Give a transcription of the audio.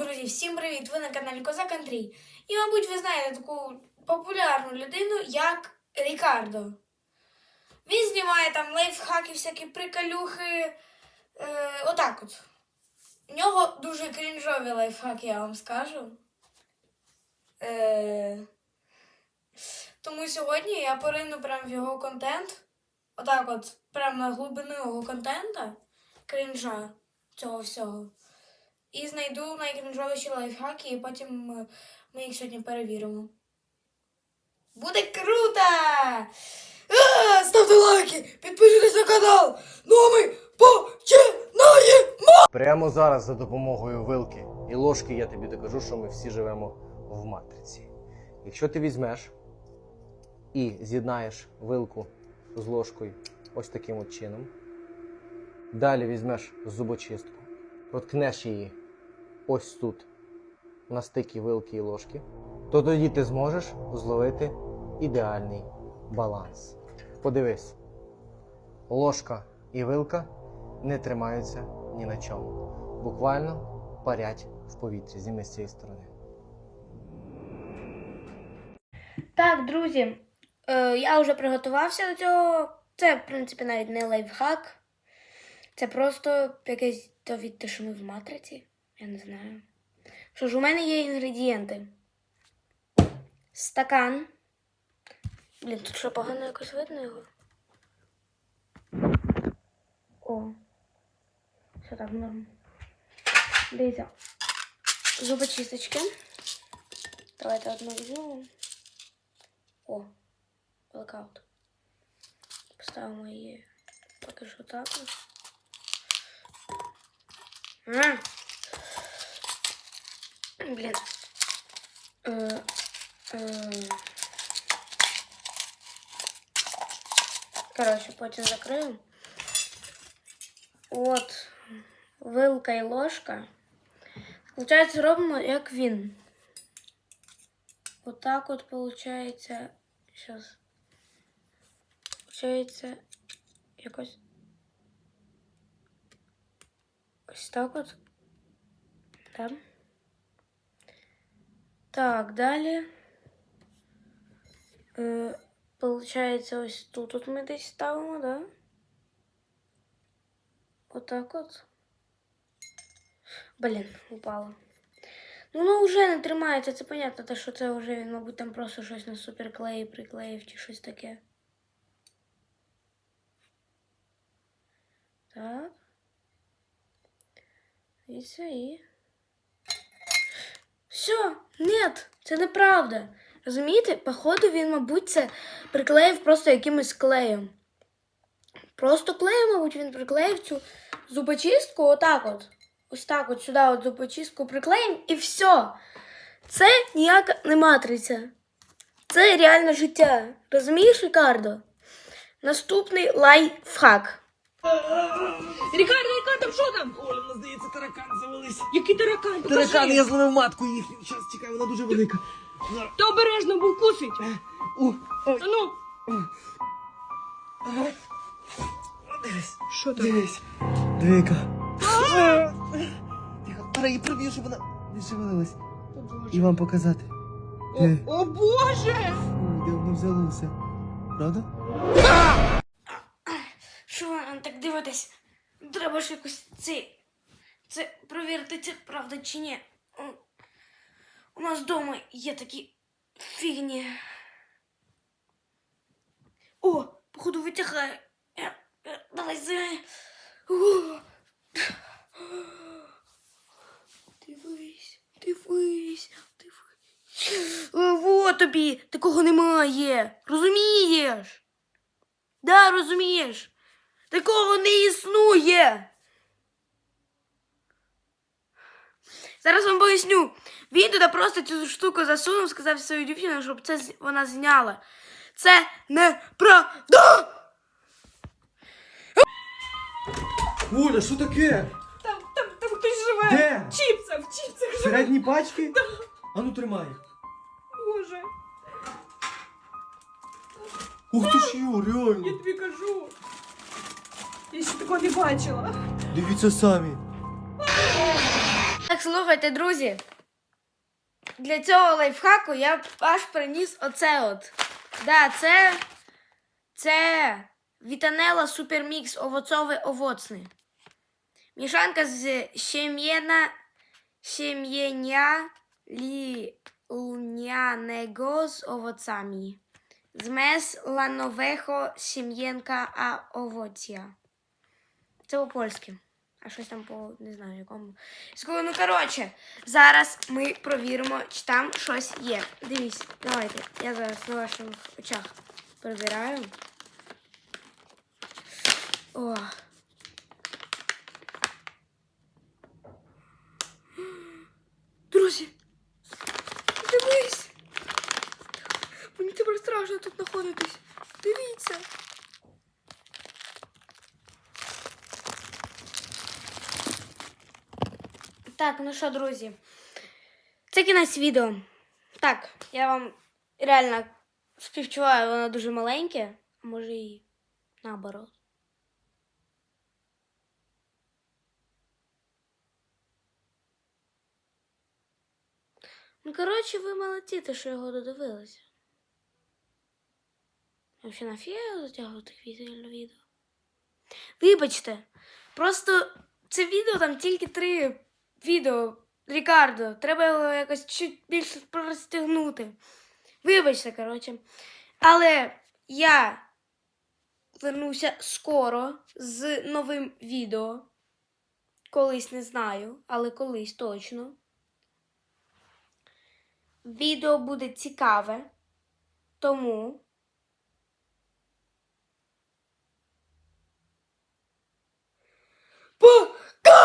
друзі, всім привіт! Ви на каналі Козак Андрій. І, мабуть, ви знаєте таку популярну людину, як Рікардо. Він знімає там лайфхаки, всякі приколюхи. Е, отак от. У нього дуже крінжові лайфхаки, я вам скажу. Е, тому сьогодні я порину прям в його контент. Отак от, прям на глибину його контента, крінжа цього всього. І знайду найкрінжовіші лайфхаки, і потім е, ми їх сьогодні перевіримо. Буде круто! А, ставте лайки, підписуйтесь на канал. Ну а ми починаємо! Прямо зараз за допомогою вилки і ложки я тобі докажу, що ми всі живемо в матриці. Якщо ти візьмеш і з'єднаєш вилку з ложкою ось таким от чином, далі візьмеш зубочистку, проткнеш її ось тут, на стикі вилки і ложки, то тоді ти зможеш зловити ідеальний баланс. Подивись, ложка і вилка не тримаються ні на чому. Буквально парять в повітрі. Зніми з цієї сторони. Так, друзі, е, я вже приготувався до цього. Це, в принципі, навіть не лайфхак. Це просто якесь довідте, що ми в матриці. Я не знаю. Що ж, у мене є інгредієнти. Стакан. Блін, тут що погано якось видно його. О. Все так норм. Дивіться. Зубочисточки. Давайте одну візьмемо. О, блокаут. Поставимо її поки що так. Блін. Е, е. Коротше, потім закрию. От, вилка і ложка. Получається, робимо як він. Вот так вот получается. Сейчас. Получается якось. Ось так от. Да. Так, далі. Е, получається, ось тут от ми десь ставимо, да? Отак от. Блін, упало. Ну, воно вже не тримається, це понятно, те, що це вже він, мабуть, там просто щось на суперклеї приклеїв чи щось таке. Так. І все, і. Все, нет, це неправда. Розумієте? Походу він, мабуть, це приклеїв просто якимось клеєм. Просто клеєм, мабуть, він приклеїв цю зубочистку отак от. Ось так от сюди от зубочистку приклеїмо і все. Це ніяка не матриця. Це реальне життя. Розумієш, Рікардо? Наступний лайфхак. Рікардо, Рікардо, що там? Оля, мене здається, таракан завелись. Який таракан? Покажи. Таракан, я зловив матку їхню. Зараз чекай, вона дуже велика. Зараз. Та обережно, бо вкусить. У, ой, А ну, ай. Дивись, що там? дивись. Двійка. Тихо, Тара, її приб'ю, щоб вона не шевелилась. О, Боже. І вам показати. О, о Боже! Ой, де воно взялося? Правда? Так дивитесь? Треба ж якось це, це провірити, це правда чи ні. У нас вдома є такі фігні. О, походу витягає. Е, е, Давай. О. Дивись, дивись, дивись. О, вот тобі, такого немає. Розумієш? Да, розумієш. Такого не існує. Зараз вам поясню. Він туди просто цю штуку засунув, сказав своїй дівчині, щоб це вона зняла. Це неправда! Оля, що таке? Там, там, там хтось живе. Де? В чіпсах, в чіпсах живе. Середні пачки? А ну тримай. Боже, Ух ти ж я реально. тобі кажу. Я ще такого не бачила. Дивіться самі. Так, слухайте, друзі. Для цього лайфхаку я аж приніс оце от. Да, це. Це Вітанела Супермікс овоцовий овоцний. Мішанка з щем'єна щем'єння льняnego з овocami. Змес ланового сім'єнка а овоція. Це по-польськи. А щось там по не знаю якому. Ну, коротше, зараз ми провіримо, чи там щось є. Дивіться, давайте. Я зараз на ваших очах перевіряю. О. Друзі! Дивись! Мені тепер страшно тут знаходитись. Дивіться. Так, ну що, друзі, це кінець відео. Так, я вам реально співчуваю, воно дуже маленьке, а може і наоборот. Ну, коротше, ви молодці, те, що його додивилися. Взагалі нафіга відео відео. Вибачте, просто це відео там тільки три відео. Рікардо, треба його якось чуть більше простягнути. Вибачте, коротше. Але я вернуся скоро з новим відео. Колись не знаю, але колись точно. Відео буде цікаве, тому. По...